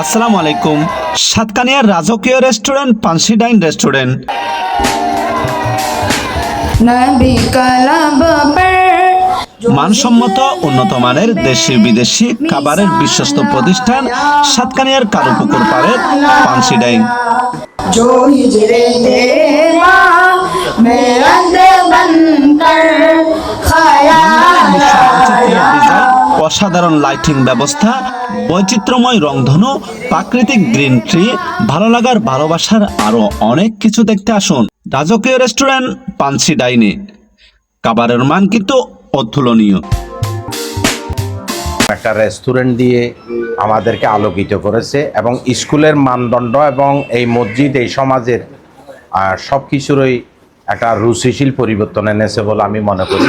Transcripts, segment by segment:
আসসালামু আলাইকুম। সাতকানিয়ার রাজকীয় রেস্টুরেন্ট পানসি ডাইন রেস্টুরেন্ট। মানসম্মত উন্নত মানের দেশি বিদেশি খাবারের বিশ্বস্ত প্রতিষ্ঠান সাতকানিয়ার কারুপুকুর পাড়ের পানসি ডাইন। অসাধারণ লাইটিং ব্যবস্থা বৈচিত্র্যময় রংধনু, প্রাকৃতিক গ্রিন ট্রি, ভালো লাগার ভালোবাসার আরও অনেক কিছু দেখতে আসুন। রাজকীয় রেস্টুরেন্ট পানসি ডাইনে। খাবারের মান কিন্তু অতুলনীয়। একটা রেস্টুরেন্ট দিয়ে আমাদেরকে আলোকিত করেছে এবং স্কুলের মানদণ্ড এবং এই মসজিদ, এই সমাজের সব কিছুরই একটা রুচিশীল পরিবর্তন এনেছে বলে আমি মনে করি।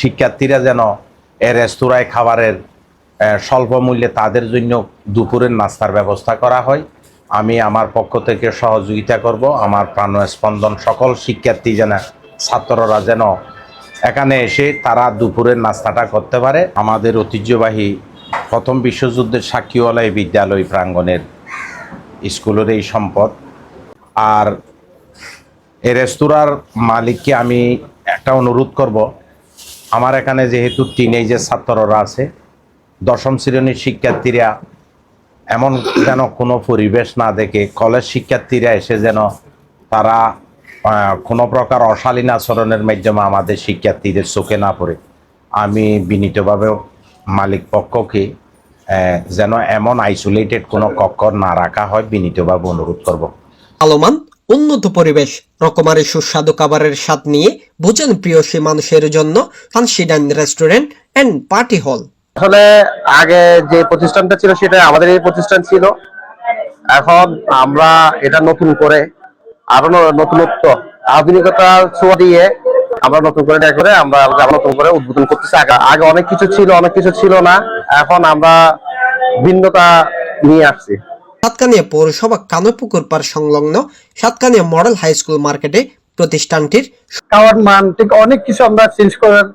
শিক্ষার্থীরা যেন এ রেস্তোরাঁয় খাবারের স্বল্প মূল্যে তাদের জন্য দুপুরের নাস্তার ব্যবস্থা করা হয়। আমি আমার পক্ষ থেকে সহযোগিতা করব। আমার প্রাণ স্পন্দন সকল শিক্ষার্থী যেন, ছাত্ররা যেন এখানে এসে তারা দুপুরের নাস্তাটা করতে পারে। আমাদের ঐতিহ্যবাহী প্রথম বিশ্বযুদ্ধের সাক্ষীওয়ালা এই বিদ্যালয় প্রাঙ্গণের স্কুলের এই সম্পদ। আর এই রেস্তোরাঁর মালিককে আমি একটা অনুরোধ করব। আমার এখানে যেহেতু টিনেজের ছাত্ররা আছে দশম শ্রেণির শিক্ষার্থীরা এমন যেন কোনো পরিবেশ না দেখে, কলেজ শিক্ষার্থীরা এসে যেন তারা কোনো প্রকার অশালীন আচরণের মাধ্যমে আমাদের শিক্ষার্থীদের চোখে না পড়ে। আমি বিনীতভাবে মালিক পক্ষকে যেন এমন আইসোলেটেড কোনো কক্ষ না রাখা হয় বিনীতভাবে অনুরোধ করব। আলোমান, উন্নত পরিবেশ, রকমারি সুস্বাদু খাবারের স্বাদ নিয়ে ভোজন প্রিয় সে মানুষের জন্য ফান্সিডান রেস্টুরেন্ট অ্যান্ড পার্টি হল আসলে আগে যে প্রতিষ্ঠানটা ছিল সেটা আমাদের এই প্রতিষ্ঠান ছিল। এখন আমরা এটা নতুন করে আরও নতুনত্ব আধুনিকতার ছোঁয়া দিয়ে আমরা নতুন করে এটা করে আমরা নতুন করে উদ্বোধন করতেছি। আগে আগে অনেক কিছু ছিল অনেক কিছু ছিল না। এখন আমরা ভিন্নতা নিয়ে আসছি। সাতকানিয়া পৌরসভা কানপুকুর পার সংলগ্ন সাতকানিয়া মডেল হাই স্কুল মার্কেটে প্রতিষ্ঠানটির খাওয়ার মান থেকে অনেক কিছু আমরা চেঞ্জ করার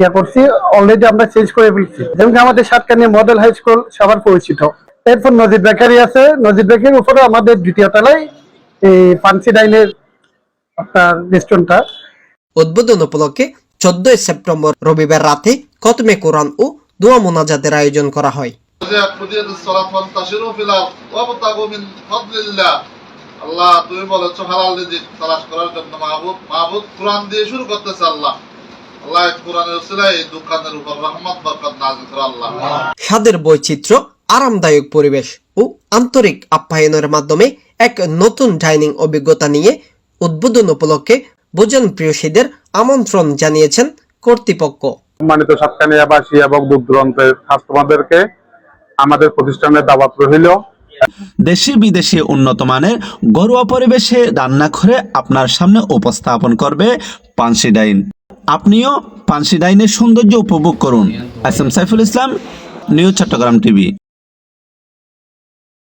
করছি অলরেডি আমরা চেঞ্জ করে ফেলছি। যেমন আমাদের সাতকানি মডেল হাই স্কুল সবার পরিচিত। এরপর নজির বেকারি আছে। নজির বেকারির উপরে আমাদের দ্বিতীয় তলায় এই পানসি ডাইনের আপনার রেস্টুরেন্টটা উদ্বোধন উপলক্ষে চোদ্দই সেপ্টেম্বর রবিবার রাতে কতমে কোরআন ও দোয়া মোনাজাতের আয়োজন করা হয়। আল্লাহ তুমি বলেছ হালাল রিজিক তালাশ করার জন্য মাহবুব। মাহবুব কোরআন দিয়ে শুরু করতেছে আল্লাহ। আল্লাহ কোরআনের উসিলায় এই দোকানের উপর রহমত বরকত নাজিল করে আল্লাহ। স্বাদের বৈচিত্র্য আরামদায়ক পরিবেশ ও আন্তরিক আপ্যায়নের মাধ্যমে এক নতুন ডাইনিং অভিজ্ঞতা নিয়ে উদ্বোধন উপলক্ষে ভোজন প্রিয়সীদের আমন্ত্রণ জানিয়েছেন কর্তৃপক্ষ। সম্মানিত সাতকানিয়াবাসী এবং দূর দূরান্তের কাস্টমারদেরকে আমাদের প্রতিষ্ঠানের দাওয়াত রহিল দেশি বিদেশি উন্নত মানের ঘরোয়া পরিবেশে রান্না করে আপনার সামনে উপস্থাপন করবে পানসি ডাইন। আপনিও পানসি ডাইনের সৌন্দর্য উপভোগ করুন। S M Saiful Islam news Chattogram TV.